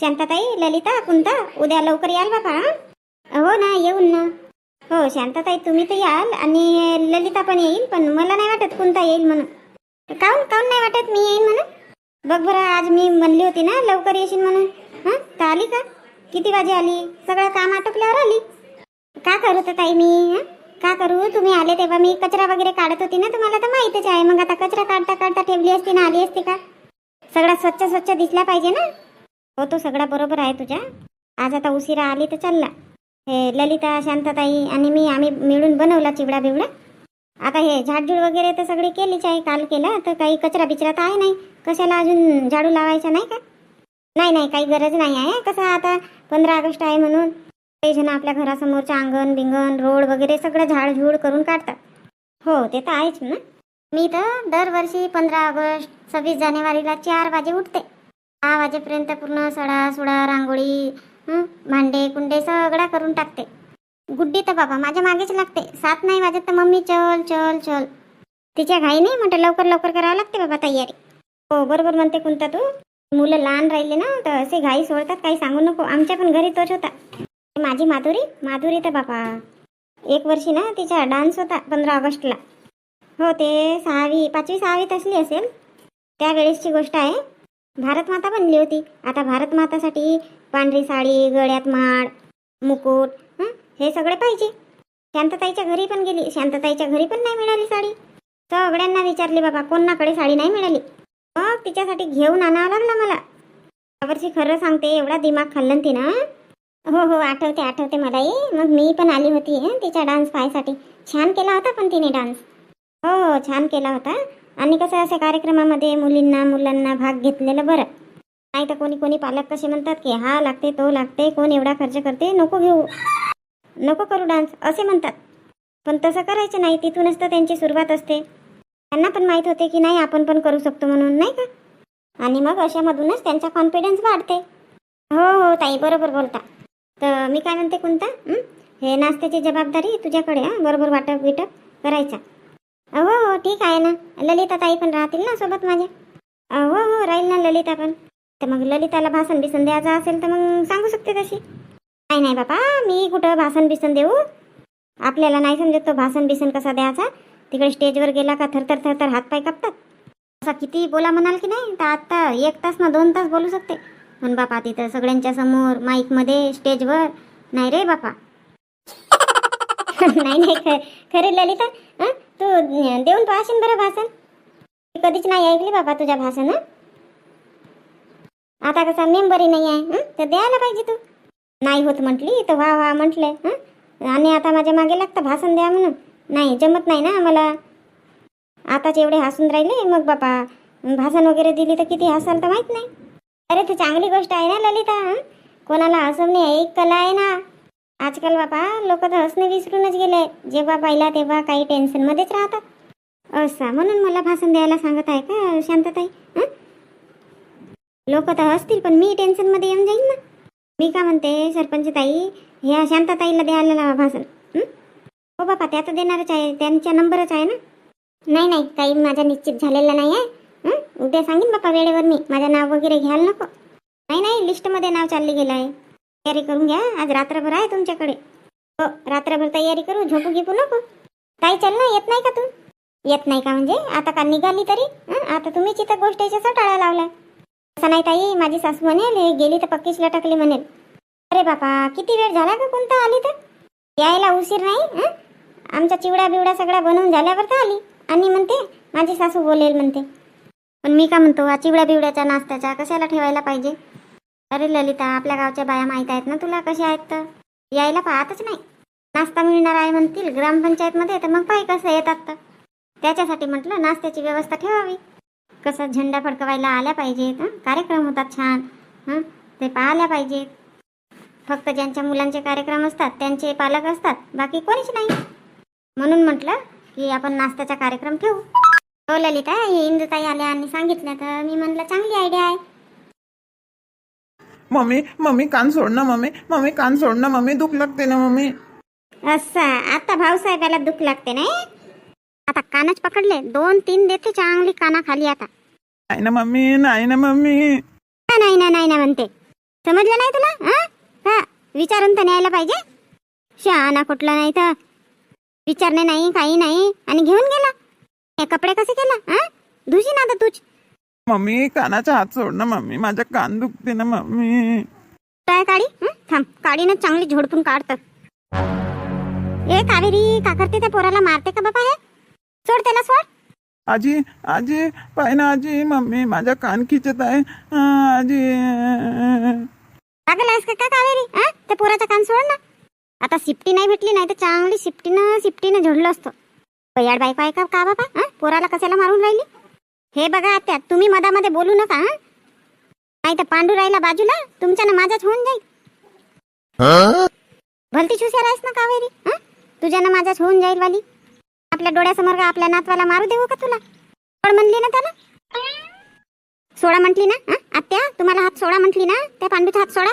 शांताताई ललिता कुंता उद्या लवकर याल बाबा हो? ना येऊन ना. हो शांताताई तुम्ही तर याल आणि ललिता पण येईल पण मला नाही वाटत कुंता येईल म्हणून. काऊन काऊन नाही वाटत मी येईन म्हणून? बघ बरं आज मी म्हणली होती ना लवकर येशील म्हणून. हां? तर आली का? किती वाजे आली? सगळं काम आटोपल्यावर आली? का करू तर ताई मी हां? का करू? तुम्ही आले तेव्हा मी कचरा वगैरे काढत होती ना तुम्हाला तर माहितीच आहे. मग आता कचरा काढता काढता ठेवली असती ना आली असती का? सगळा स्वच्छ स्वच्छ दिसला पाहिजे ना? हो तो सगळा बरोबर आहे तुझ्या. आज आता उशिरा आली तर चालला हे ललिता शांताताई आणि मी आम्ही मिळून बनवला चिवडा बिवडा आता हे झाडझूड वगैरे तर सगळी केलीच आहे काल केला तर काही कचरा बिचरा तर आहे नाही. कशाला अजून झाडू लावायचा नाही का? नाही नाही काही गरज नाही आहे. कसं आता पंधरा ऑगस्ट आहे म्हणून. काही जण आपल्या घरासमोरचं अंगण बिंगण रोड वगैरे सगळं झाडझूड करून काढतात. हो ते तर आहेच ना. मी तर दरवर्षी पंधरा ऑगस्ट सव्वीस जानेवारीला चार वाजे उठते. सहा वाजेपर्यंत पूर्ण सडा सुडा रांगोळी भांडे कुंडे सगळा करून टाकते. गुड्डी तर बाबा माझ्या मागेच लागते. सात नाही वाजत तर मम्मी चल चल चल. तिच्या घाई नाही म्हटलं लवकर लवकर करावं लागते बाबा तयारी. हो बरोबर म्हणते कोणता तू. मुलं लहान राहिले ना तर असे घाई सोडतात काही सांगू नको. आमच्या पण घरी तोच होता. माझी माधुरी माधुरी तर बापा एक वर्षी ना तिचा डान्स होता पंधरा ऑगस्टला. हो ते सहावी पाचवी सहावीत असली असेल. त्यावेळेसची गोष्ट आहे. भारतमाता बनली होती. आता भारतमातासाठी पांढरी साडी गळ्यात माळ मुकुट हे? सगळे पाहिजे. शांतताईच्या घरी पण गेली. शांतताईच्या घरी पण नाही मिळाली साडी. सगळ्यांना विचारली बाबा कोणाकडे साडी नाही मिळाली? मग तिच्यासाठी घेऊन आणावं लागलं मला. यावर्षी खरं सांगते एवढा दिमाग खाल्लं तिनं हो हो आठवते आठवते मलाही मग मी पण आली होती तिचा तिच्या डान्स पाहायसाठी. छान केला होता पण तिने डान्स. हो हो छान केला होता. आणि कसं अशा कार्यक्रमामध्ये मुलींना मुलांना भाग घेतलेलं बरं. नाही तर कोणी कोणी पालक कसे म्हणतात की हा लागते तो लागते कोण एवढा खर्च करते नको घेऊ. नको करू डान्स असे म्हणतात. पण तसं करायचं नाही तिथूनच तर त्यांची सुरुवात असते. त्यांना पण माहीत होते की नाही आपण पण करू शकतो म्हणून नाही का? आणि मग अशामधूनच त्यांचा कॉन्फिडन्स वाढते. हो हो ताई बरोबर बोलता. तर मी काय म्हणते कोणता हे? नाश्त्याची जबाबदारी तुझ्याकडे हां? बरोबर वाटप बिटप करायचा. हो हो ठीक आहे ना. ललिता ताई पण राहतील ना सोबत माझ्या. हो हो राहील ना ललिता पण. तर मग ललिताला भाषण बिसन द्यायचं असेल तर मग सांगू शकते तशी. नाही नाही बापा मी कुठं भाषण बिसन देऊ? आपल्याला नाही समजत तो भाषण बिसन कसा द्यायचा? तिकडे स्टेजवर गेला का थरथर थरथर हातपाय कापतात? असा किती बोला म्हणाल की नाही तर आता एक तास ना दोन तास बोलू शकते. पण बापा तिथं सगळ्यांच्या समोर माईकमध्ये स्टेजवर. नाही रे बापा. नाही नाही खरे ललिता तू देऊन पाहशील बरं भाषण. मी कधीच नाही ऐकली बाबा तुझ्या भाषण आता कसा मेंबरही नाही आहे तर द्यायला पाहिजे तू. नाही होत म्हटली तर वा वा म्हटलंय आणि आता माझ्या मागे लागतं भाषण द्या म्हणून. नाही जमत नाही ना मला. आताच एवढे हसून राहिले मग बापा भाषण वगैरे दिली तर किती हसाल तर माहीत नाही. अरे ती चांगली गोष्ट आहे ना ललिता कोणाला हसवणे एक कला आहे ना. आजकाल बापा लोक तर हसणे विसरूनच गेले. जेव्हा पहिला तेव्हा काही टेन्शनमध्येच राहतात. असा म्हणून मला भाषण द्यायला सांगत आहे का शांतताई? लोक तर हसतील पण मी टेन्शनमध्ये येऊन जाईन ना. मी का म्हणते सरपंच ताई ह्या शांतताईला द्यायला लावा भाषण. हो? बापा त्या तर देणारच आहे त्यांचा नंबरच आहे ना. नाही नाही काही माझा निश्चित झालेला नाही आहे. उद्या सांगेन बापा वेळेवर मी. माझं नाव वगैरे घ्यायला नको. नाही नाही लिस्टमध्ये नाव चालले गेलं आहे. तयारी करून घ्या. आज रात्रभर आहे तुमच्याकडे. हो रात्रभर तयारी करू झोपू घेऊ नको. ताई चल ना येत नाही का तू? येत नाही का म्हणजे? आता का निघाली तरी? आता तुम्हीच इथं गोष्टीच्या सटाळा लावला. असं नाही ताई माझी सासू म्हणेल गेली तर पक्कीच लटकली म्हणेल. अरे बापा किती वेळ झाला का कोणता आली तर? यायला उशीर नाही आमचा चिवडा बिवडा सगळा बनवून झाल्यावर तर आली. आणि म्हणते माझी सासू बोलेल म्हणते. पण मी का म्हणतो हा चिवड्या बिवड्याच्या नाश्त्याचा कशाला ठेवायला पाहिजे? अरे ललिता आपल्या गावच्या बाया माहीत आहेत ना तुला कशा आहेत तर? यायला पाहतच नाही. नाश्ता मिळणार आहे म्हणतील ग्रामपंचायतमध्ये तर मग पाय कसं येतात तर? त्याच्यासाठी म्हटलं नाश्त्याची व्यवस्था ठेवावी. कसं झेंडा फडकवायला आल्या पाहिजेत कार्यक्रम होतात छान हं? ते पाहायला पाहिजेत. फक्त ज्यांच्या मुलांचे कार्यक्रम असतात त्यांचे पालक असतात बाकी कोणीच नाही. म्हणून म्हटलं की आपण नाश्त्याचा कार्यक्रम ठेवू. हो ललिता हे इंदुताई आल्या आणि सांगितलं तर मी म्हणलं चांगली आयडिया आहे. मम्मी मम्मी कान सोड ना मम्मी. मम्मी कान सोड ना मम्मी. दुख लागते ना मम्मी. असं. आता भाऊसाहेबाला दुःख लागते नाही? आता कानच पकडले. दोन तीन देते चांगली काना खाली आता. नाही ना मम्मी. नाही ना मम्मी. नाही ना नाही ना म्हणते. समजलं नाही तुला? हा? हा. विचारून तर न्यायला पाहिजे. शहाणा कुठला नाही तर. विचारणे नाही काही नाही. आणि घेऊन गेला. हे कपडे कसे केला? हा? धुशी ना आता तूच. मम्मी कानाचा हात सोड ना मम्मी. माझा कान दुखते ना मम्मी. काय हं? थांब. काढीनं चांगली झोडपून काढतं. ए कावेरी का करते त्या पोराला? मारते का बाबा हे? सोड त्याला सोड. आजी आजी पाय ना आजी मम्मी. माझा कान खिचत आहे. आजी. पागल आहेस का काय कावेरी? हा? त्या पोराचा कान सोड ना. आता सिफ्टी नाही भेटली नाही तर चांगली सिफ्टीनं सिफ्टीनं झोडलं असतं. बयाड बायको आहे का का बाबा? हा? पोराला कशाला मारून राहिली? हे बघा आत्या तुम्ही मधामध्ये बोलू नका हा? नाही तर पांडू राहिला बाजूला तुमच्यानं माझाच होऊन जाईल. भलती छुस्या आहेस ना कावेरी हा? तुझ्यानं माझाच होऊन जाईल वाली. आपल्या डोळ्यासमोर का आपल्या नातवाला मारू देऊ का तुला? सोड म्हणली ना त्याला. सोडा म्हटली ना हा? आत्या तुम्हाला हात सोडा म्हटली ना त्या पांडूचा हात सोडा.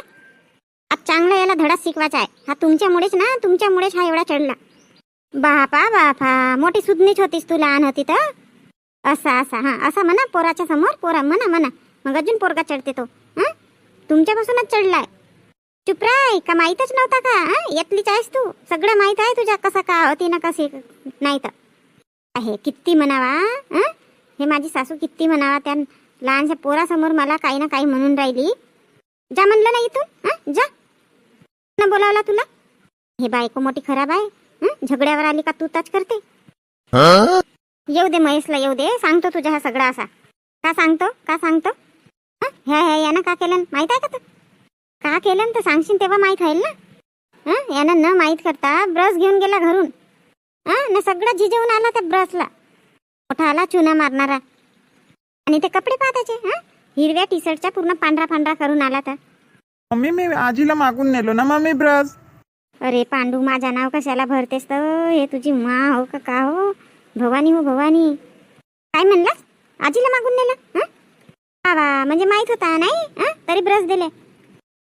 आज चांगला याला धडा शिकवायचा आहे. हा तुमच्यामुळेच ना तुमच्यामुळेच हा एवढा चढला. बापा बापा मोठी सुधनीच होतीस तू लहान होती तर. असा असा हा असा म्हणा पोराच्या समोर पोरा म्हणा म्हणा. मग अजून पोरगा चढते तो. हां? तुमच्यापासूनच चढलाय. चुप राय का माहीतच नव्हता का? हां? यातलीच आहेस तू. सगळं माहीत आहे तुझ्या कसा का होती ना कसे नाही तर. आहे किती म्हणावा हां? हे माझी सासू किती म्हणावा त्या लहानशा पोरासमोर मला काही ना काही म्हणून राहिली. जा म्हणलं ना इथून हां? जा. ना बोलावला तुला? हे बायको मोठी खराब आहे झगड्यावर आली का तू टच करते. येऊ दे महेशला येऊ दे. सांगतो तुझ्या हा सगळा असा. का सांगतो? का सांगतो? हं? ह्या ह्या यानं का केलं? माहीत आहे का तू? का केलं? तर सांगशील तेव्हा माहीत होईल ना. हं? यानं न माहीत करता ब्रश घेऊन गेला घरून. हा? ना सगळं झिजवून आला त्या ब्रशला. मोठा आला चुना मारणारा. आणि ते कपडे पहा त्याचे हा? हिरव्या टी शर्टच्या पूर्ण पांढरा पांढरा करून आला तर. मम्मी मी आजीला मागून नेलो ना मम्मी ब्रश? अरे पांडू माझा नाव कशाला भरतेस तर? हे तुझी मा हो का का हो? भवानी हो भवानी. काय म्हणलास? आजीला मागून नेलं हं? म्हणजे माहीत होता नाही? तरी ब्रश दिले.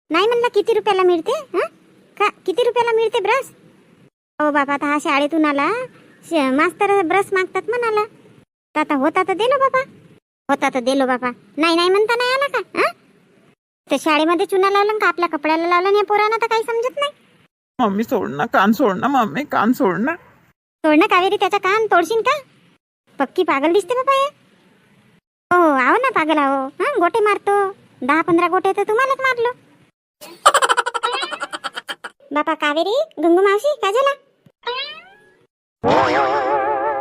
नाही म्हणला किती रुपयाला मिळते का किती रुपयाला मिळते ब्रश? हो बाबा आता हा शाळेतून आला. श- मास्तर ब्रश मागतात म्हणाला. तर आता होता तर दिलो बाबा. होता तर दिलो बाबा. नाही नाही म्हणता नाही आला का तर शाळेमध्ये चुना लावलं का आपल्या कपड्याला लावलं नाही पोरांना तर काही समजत नाही. मम्मी सोड ना कान सोड ना मम्मी कान सोड ना. तोड ना कावेरी त्याचा कान तोडशील का? पक्की पागल दिसते बाबा हे. हो आहो ना पागल आहो हा गोटे मारतो. दहा पंधरा गोटे तर तुम्हालाच मारलो. बापा कावेरी गंगू मावशी का झाला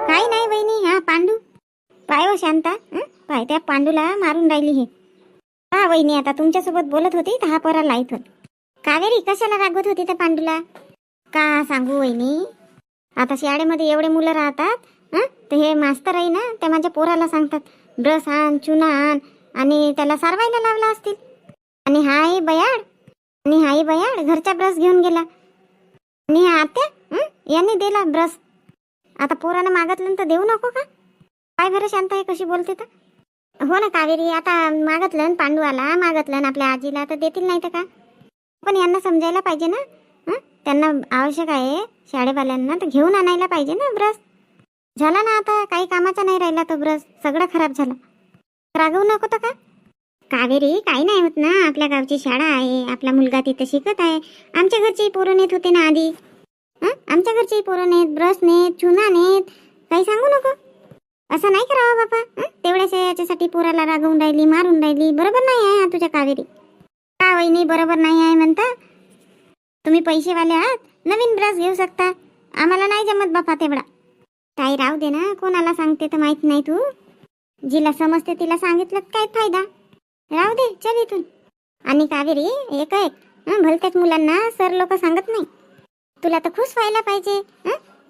काही नाही बहिणी हा पांडू. पाय हो शांता. पाय त्या पांडूला मारून राहिली हे. हा वहिनी आता तुमच्यासोबत बोलत होती तर हा परा लाईत होत. कावेरी कशाला रागवत होती त्या पांडूला? का सांगू वहिनी आता शाळेमध्ये एवढे मुलं राहतात तर हे मास्तर आहे ना ते माझ्या पोराला सांगतात ब्रश आण चुना आण आणि त्याला सारवायला लावला असतील. आणि हाय बयाड आणि हाय बयाड घरचा ब्रश घेऊन गेला. आणि हा आत्या हं? दिला ब्रश आता पोरानं मागितलं तर देऊ नको का? काय बरं शांत आहे कशी बोलते तर? हो ना कावेरी आता मागितलं न पांडू आला मागितलं न आपल्या आजीला तर देतील नाही तर का? पण यांना समजायला पाहिजे ना त्यांना आवश्यक आहे शाळेवाल्यांना तर घेऊन आणायला पाहिजे ना ब्रश. झाला ना आता काही कामाचा नाही राहिला तो ब्रश. सगळं खराब झालं. रागवू नको तर का? कावेरी काही नाही होत ना. आपल्या गावची शाळा आहे. आपला मुलगा तिथं शिकत आहे. आमच्या घरचेही पोरं नेत होते ना आधी. आमच्या घरचेही पोरं नेत ब्रश नेत चुना नेत. काही सांगू नको. असं नाही करावं बापा. तेवढ्याशा तेवढ्याच याच्यासाठी पोराला रागवून राहिली मारून राहिली. बरोबर नाही आहे तुझ्या कावेरी. का वहिनी बरोबर नाही आहे म्हणता? तुम्ही पैसेवाले आहात? नवीन ब्रश घेऊ शकता. आम्हाला नाही जमत बापा तेवढा. काही राहू दे ना. कोणाला सांगते तर माहीत नाही तू. जिला समजते तिला सांगितलं काय फायदा? राहू दे चल इथून. आणि कावेरी एक एक. भलत्याच मुलांना सर लोक सांगत नाही. तुला तर खुश व्हायला पाहिजे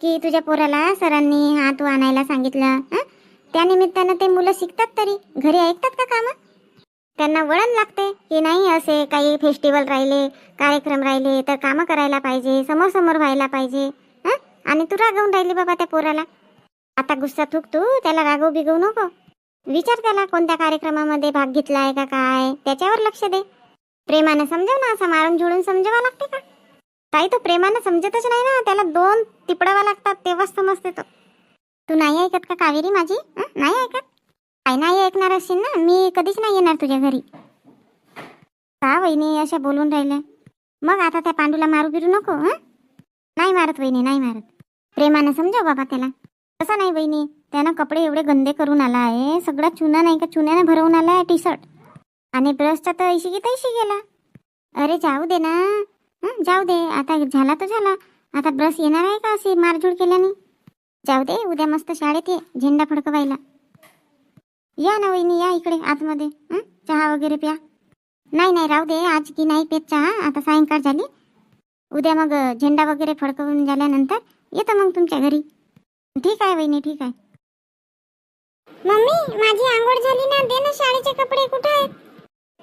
की तुझ्या पोराला सरांनी हात आणायला सांगितलं त्यानिमित्तानं त्या निमित्तानं ते मुलं शिकतात तरी. घरी ऐकतात का कामं? त्यांना वळण लागते की नाही असे काही फेस्टिवल राहिले कार्यक्रम राहिले तर कामं करायला पाहिजे समोर समोर व्हायला पाहिजे हं? आणि तू रागवून राहिली बाबा त्या पोराला. आता गुस्सा थुक तू त्याला रागवू बिगवू नको. विचार त्याला कोणत्या कार्यक्रमामध्ये भाग घेतलाय का काय त्याच्यावर लक्ष दे. प्रेमानं समजव ना असं मारून झोडून समजवा लागते का? ताई तो प्रेमानं समजतच नाही ना त्याला दोन तिपडावा लागतात तेव्हाच समजते तो. तू नाही ऐकत का कावेरी माझी? नाही ऐकत? काय नाही ऐकणार असशील ना मी कधीच नाही येणार तुझ्या घरी. का वहिनी अशा बोलून राहिल्या? मग आता त्या पांडूला मारू बिरू नको हं? नाही मारत वहिनी नाही मारत. प्रेमानं समजाव बाबा त्याला. तसं नाही वहिनी त्यानं कपडे एवढे गंदे करून आला आहे सगळा चुना नाही का चुन्यानं भरवून आला आहे टी शर्ट आणि ब्रशचा तर ऐशी की तैशी गेला. अरे जाऊ दे ना जाऊ दे आता झाला तर झाला. आता ब्रश येणार आहे का अशी मारझोड केल्याने? जाऊ दे उद्या मस्त शाळेत ये झेंडा फडकवायला. या ना वहिनी या इकडे आतमध्ये. हं? चहा वगैरे प्या. नाही नाही राहू दे. आज की नाही पेत चहा. आता सायंकाळ झाली. उद्या मग अ, झेंडा वगैरे फडकवून झाल्यानंतर येतं मग तुमच्या घरी. ठीक आहे वहिनी ठीक आहे. मम्मी माझी आंघोळ झाली ना. दे ना शाळेचे कपडे. कुठे आहेत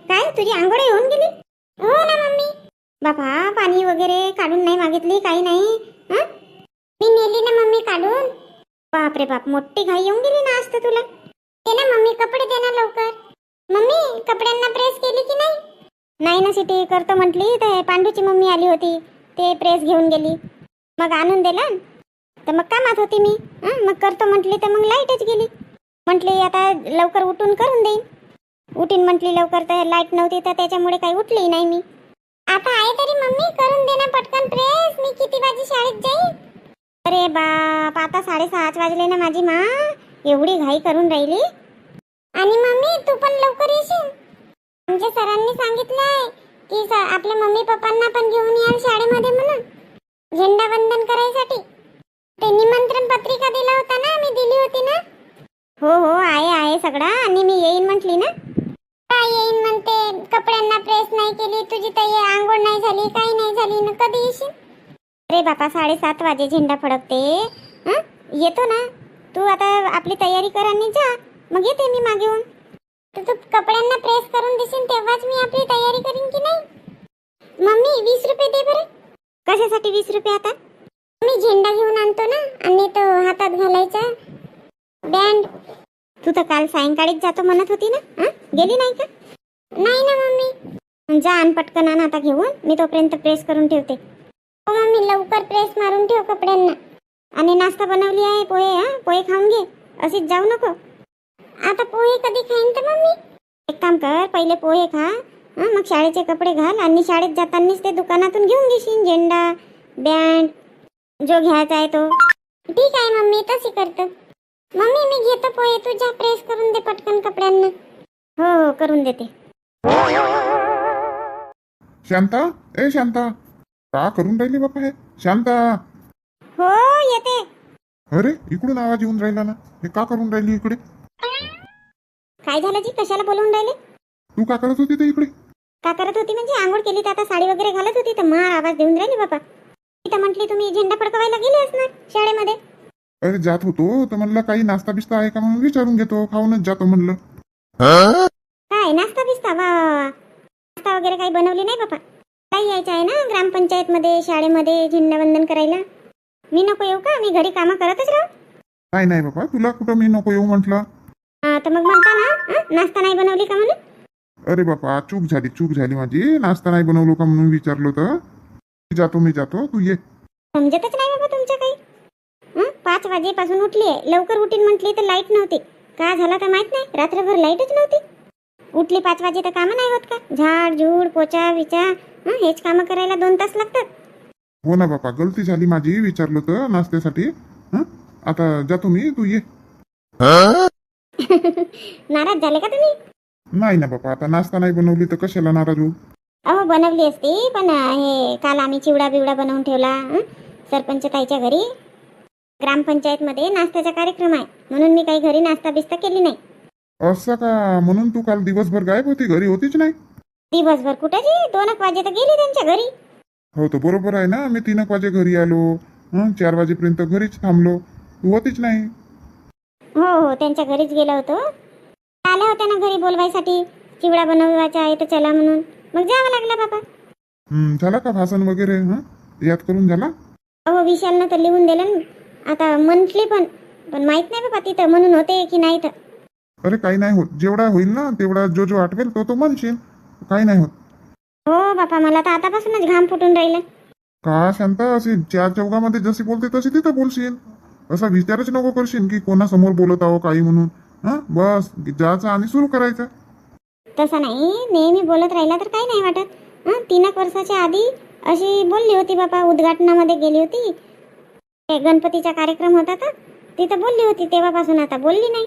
काय? तुझी आंघोळ होऊन गेली? हो ना मम्मी. बाबा पाणी वगैरे काढून नाही मागितली काही नाही. हं? मी नेली ना मम्मी काढून. बापरे बाप मोठी घाई येऊन गेली ना तर तुला. दे ना मम्मी कपडे दे ना लवकर. मम्मी कपड्यांना प्रेस केली की नाही? नाही ना सिटी करतो म्हटली तर पांडूची मम्मी आली होती ते प्रेस घेऊन गेली. मग आणून दिला. तर मग कामात होती मी. हं, मग करतो म्हटली तर मग लाईटच गेली. म्हटली आता लवकर उठून करून देईन. उठीन म्हटली लवकर तर लाइट नव्हती तर त्याच्यामुळे काही उठली नाही मी. आता आहे तरी मम्मी करून दे ना पटकन प्रेस मी किती वाजी शाळेत जाईन? अरे बाप आता साडेसहाच वाजले ना माझी मा. एवढी घाई करून राहिली आणि मम्मी तू पण लवकर येशील आमच्या सरांनी सांगितलं आहे की सर आपल्या मम्मी पप्पांना पण घेऊन याल शाळेमध्ये म्हणून. झेंडा वंदन करायसाठी. ते निमंत्रण पत्रिका दिला होता ना मी दिली होती ना? हो हो आहे आहे सगळा. आणि मी येईन म्हटली ना? काय येईन म्हणते? कपड्यांना प्रेस नाही केली तुझी तयारी आंघोळ नाही झाली काही नाही झाली ना कधी येशील? अरे बापा साडेसात वाजे झेंडा फडकते. येतो ना. तू आता आपली तयारी कर आणि जा. मग येते मी मागे येऊन. तर तू कपड्यांना प्रेस करून देशील तेव्हाच मी आपली तयारी करीन की नाही? मम्मी वीस रुपये दे बरं. कशासाठी वीस रुपये आता? मी झेंडा घेऊन आणतो ना आणि तो हातात घालायचा. बँड. तू तर काल सायंकाळीच जातो म्हणत होती ना हं? गेली नाही का? नाही ना मम्मी. जा आण पटकन आण आता घेऊन. मी तोपर्यंत प्रेस करून ठेवते. हो मम्मी लवकर प्रेस मारून ठेव कपड्यांना. आणि नाश्ता बनवली आहे पोहे हा? पोहे खाऊन घे. अशीच जाऊ नको. आता पोहे कधी खाईन तर मम्मी? एक काम कर पहिले पोहे खा. हा मग शाळेचे कपडे घाल आणि शाळेत जातानीच ते दुकानातून घेऊन घेशील झेंडा बँड जो घ्यायचा आहे तो. ठीक आहे मम्मी तशी करतो. मम्मी मी घेतो पोहे तू जा प्रेस करून दे पटकन कपड्यांना. हो हो करून देते. शांता ए शांता. का करून राहिली बापा हे? शांता. हो येते. अरे इकडून आवाज येऊन राहिला ना. हे का करून राहिली इकडे? काय झालं जी? कशाला बोलवून राहिले? तू का करत होती ते इकडे? का करत होती म्हणजे? आंघोळ केली तर आता साडी वगैरे घालत होती तर मार आवाज देऊन राहिली बाबा. तिथं म्हटली तुम्ही झेंडा फडकवायला गेले असणार शाळेमध्ये? अरे जात होतो. तर म्हणलं काही नाश्ता बिस्ता आहे का? म्हणून विचारून घेतो. खाऊनच जातो म्हणलं. काय? नाश्ता बिस्ता? वा वा, वा. नाश्ता वगैरे काही बनवली नाही बाबा. काही यायचं आहे ना ग्रामपंचायत मध्ये शाळेमध्ये झेंडावंदन करायला? मी नको येऊ का? मी घरी कामं करतच राहू. नाही नाही बाबा. तुला कुठं मी नको येऊ म्हटलं? तर मग म्हणता ना हं? नाश्ता नाही बनवली का म्हणून? अरे बापा चूक झाली चूक झाली माझी. नाश्ता नाही बनवलो का म्हणून विचारलो तर? जातो मी जातो. तू ये. समजतच नाही बाबा तुमच्या काही. हं? पाच वाजेपासून उठली आहे लवकर उठीन म्हटली तर लाइट नव्हती. का झाला तर माहीत नाही. रात्रभर लाईटच नव्हती. उठली पाच वाजे तर कामं नाही होत का? झाड झूड पोचा विचा हं? हेच कामं करायला दोन तास लागतात. हो ना बापा गलती झाली माझी. विचारलो तर नाश्त्यासाठी. हं? आता जातो मी. तू ये. नाराज झाले का तुम्ही? नाही ना बापा आता नाश्ता नाही बनवली तर कशाला नाराज होऊ? अहो बनवली असती पण हे काल आम्ही चिवडा बिवडा बनवून ठेवला हं? सरपंच ताईच्या घरी. ग्रामपंचायतमध्ये नाश्त्याचा कार्यक्रम आहे म्हणून मी काही घरी नाश्ता बिस्ता केली नाही. असं का? म्हणून तू काल दिवसभर गायब होती घरी होतीच नाही? दिवसभर कुठे जी? दोन एक वाजे तर गेली त्यांच्या घरी. हो तर बरोबर आहे ना मी तीन एक वाजे घरी आलो हं, चार वाजेपर्यंत घरीच थांबलो. तू होतीच नाही. हो हो त्यांच्या घरीच गेलो होतो. आल्या होत्या ना घरी बोलवायसाठी. चिवडा बनवायचा आहे तर चला म्हणून. मग जावं लागलं बाबा. हं, झाला का भाषण वगैरे हं? याद करून झाला? अहो विशालनं तर लिहून दिलं ना. आता म्हटली पण. पण माहीत नाही बाबा तिथं म्हणून होते की नाही तर. अरे काही नाही होत. जेवढा होईल ना तेवढा जो जो आठवेल तो तो म्हणशील. काही नाही होत. हो बापा मला तर आतापासूनच घाम फुटून राहिलं. का शांता अशी चार चौघामध्ये जशी बोलते तशी तिथं बोलशील. असा विचारच नको करशील की कोणासमोर बोलत आहो काही म्हणून. हा? बस जायचं आणि सुरू करायचं. तसं नाही. नेहमी बोलत राहिला तर काही नाही वाटत. तीन एक वर्षाच्या आधी अशी बोलली होती बाबा उद्घाटनामध्ये गेली होती. ते गणपतीचा कार्यक्रम होता तर तिथं बोलली होती तेव्हापासून आता बोलली नाही.